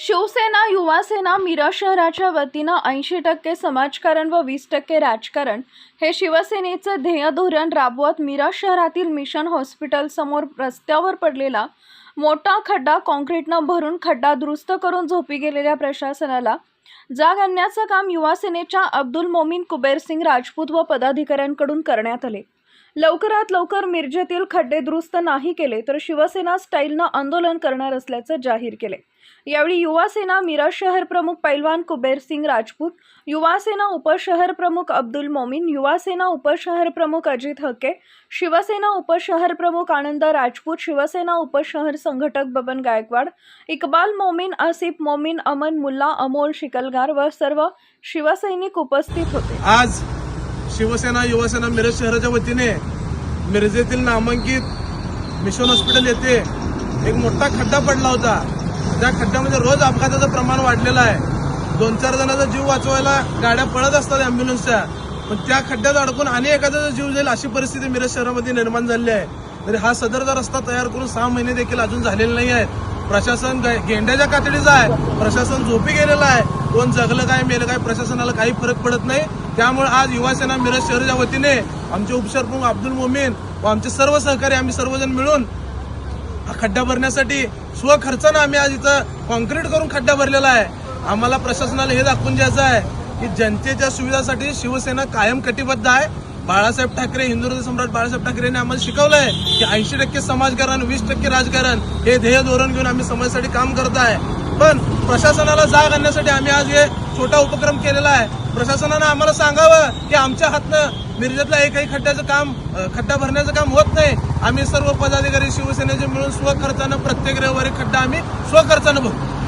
शिवसेना युवासेना मिरज शहराच्या वतीनं ऐंशी टक्के समाजकारण व वीस टक्के राजकारण हे शिवसेनेचं ध्येय धोरण राबवत मिरज शहरातील मिशन हॉस्पिटलसमोर रस्त्यावर पडलेला मोठा खड्डा कॉन्क्रीटनं भरून खड्डा दुरुस्त करून झोपी गेलेल्या प्रशासनाला जाग आणण्याचं काम युवासेनेच्या अब्दुल मोमीन कुबेरसिंग राजपूत व पदाधिकाऱ्यांकडून करण्यात आले. लवकरात लवकर मिरजेतील खड्डे दुरुस्त नाही केले तर शिवसेना स्टाईलनं आंदोलन करणार असल्याचं जाहीर केले. यावेळी युवासेना मिरज शहर प्रमुख पैलवान कुबेर सिंग राजपूत युवासेना उपशहर प्रमुख अब्दुल मोमीन युवासेना उपशहर प्रमुख अजित हके शिवसेना उपशहर प्रमुख आनंद राजपूत शिवसेना उपशहर संघटक बबन गायकवाड इकबाल मोमीन आसिफ मोमीन अमन मुल्ला अमोल शिकलगार व सर्व शिवसैनिक उपस्थित होते. आज शिवसेना युवासेना मिरज शहराच्या वतीने मिरजेतील नामांकित मिशन हॉस्पिटल येथे एक मोठा खड्डा पडला होता. त्या खड्ड्यामध्ये रोज अपघाताचं प्रमाण वाढलेलं आहे. दोन चार जणांचा जीव वाचवायला गाड्या पळत असतात अँब्युलन्सच्या पण त्या खड्ड्यात अडकून आणि एखाद्याचा जीव जाईल अशी परिस्थिती मिरज शहरामध्ये निर्माण झाली आहे. तरी हा सदरचा रस्ता तयार करून सहा महिने देखील अजून झालेले नाही आहेत प्रशासन गेंड्याच्या कातडीचं आहे. प्रशासन झोपी गेलेलं आहे. कोण जगलं काय मेलं काय प्रशासनाला काही फरक पडत नाही. त्यामुळे आज युवासेना मिरज शहराच्या वतीने आमचे उपशहरप्रमुख अब्दुल मोमीन व आमचे सर्व सहकारी आम्ही सर्वजण मिळून खड्डा भरण्यासाठी स्वखर्चानं आम्ही आज इथं कॉन्क्रीट करून खड्डा भरलेला आहे. आम्हाला प्रशासनाला हे दाखवून द्यायचं आहे की जनतेच्या सुविधासाठी शिवसेना कायम कटिबद्ध आहे. बाळासाहेब ठाकरे हिंदू सम्राट बाळासाहेब ठाकरेने आम्हाला शिकवलं शिकवलंय की ऐंशी टक्के समाजकारण वीस टक्के राजकारण हे ध्येय धोरण घेऊन आम्ही समाजासाठी काम करत आहे. पण प्रशासनाला जाग आणण्यासाठी आम्ही आज हे छोटा उपक्रम केलेला आहे. प्रशासनानं आम्हाला सांगावं की आमच्या हातनं मिरजेतला एकही खड्ड्याचं काम खड्डा भरण्याचं काम होत नाही. आम्ही सर्व पदाधिकारी शिवसेनेचे मिळून स्वखर्चानं प्रत्येक रविवारी खड्डा आम्ही स्वखर्चानं भरतो.